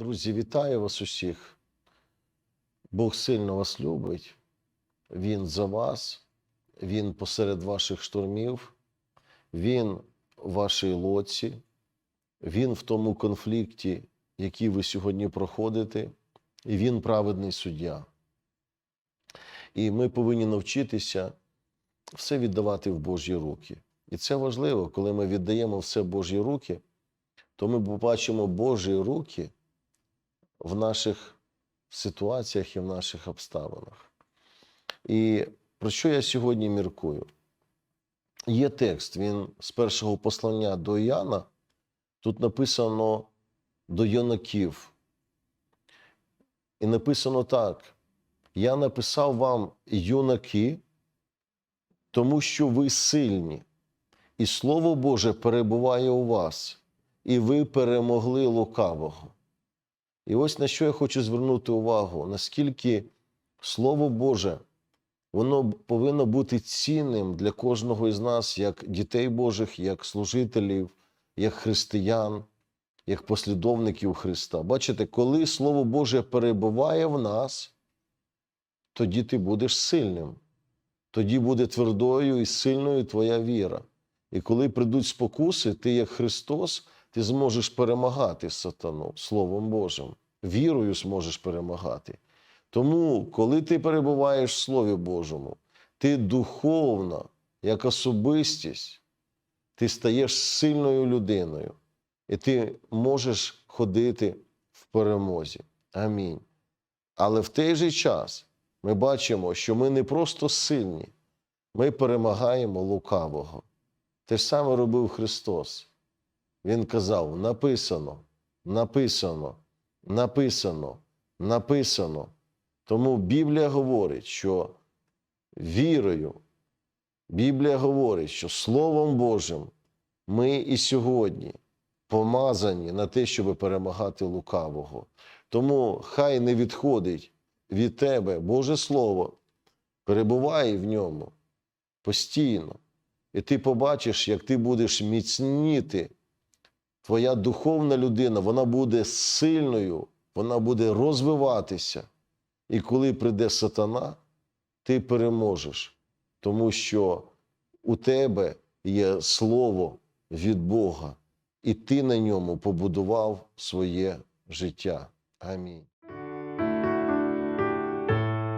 Друзі, вітаю вас усіх. Бог сильно вас любить. Він за вас, Він посеред ваших штурмів, Він в вашій лоці, Він в тому конфлікті, який ви сьогодні проходите, і Він праведний суддя. І ми повинні навчитися все віддавати в Божі руки. І це важливо, коли ми віддаємо все в Божі руки, то ми побачимо Божі руки в наших ситуаціях і в наших обставинах. І про що я сьогодні міркую? Є текст, він з першого послання до Іоанна. Тут написано до юнаків. І написано так: Я написав вам юнаки, тому що ви сильні, і Слово Боже перебуває у вас, і ви перемогли лукавого. І ось на що я хочу звернути увагу, наскільки Слово Боже, воно повинно бути цінним для кожного із нас, як дітей Божих, як служителів, як християн, як послідовників Христа. Бачите, коли Слово Боже перебуває в нас, тоді ти будеш сильним, тоді буде твердою і сильною твоя віра. І коли прийдуть спокуси, ти, як Христос, ти зможеш перемагати сатану Словом Божим, вірою зможеш перемагати. Тому, коли ти перебуваєш в Слові Божому, ти духовно, як особистість, ти стаєш сильною людиною, і ти можеш ходити в перемозі. Амінь. Але в той же час ми бачимо, що ми не просто сильні, ми перемагаємо лукавого. Те ж саме робив Христос. Він казав: написано, написано, написано, написано. Тому Біблія говорить, що вірою, Біблія говорить, що Словом Божим ми і сьогодні помазані на те, щоб перемагати лукавого. Тому хай не відходить від тебе Боже Слово, перебувай в ньому постійно. І ти побачиш, як ти будеш міцніти. Твоя духовна людина, вона буде сильною, вона буде розвиватися. І коли прийде сатана, ти переможеш, тому що у тебе є слово від Бога, і ти на ньому побудував своє життя. Амінь.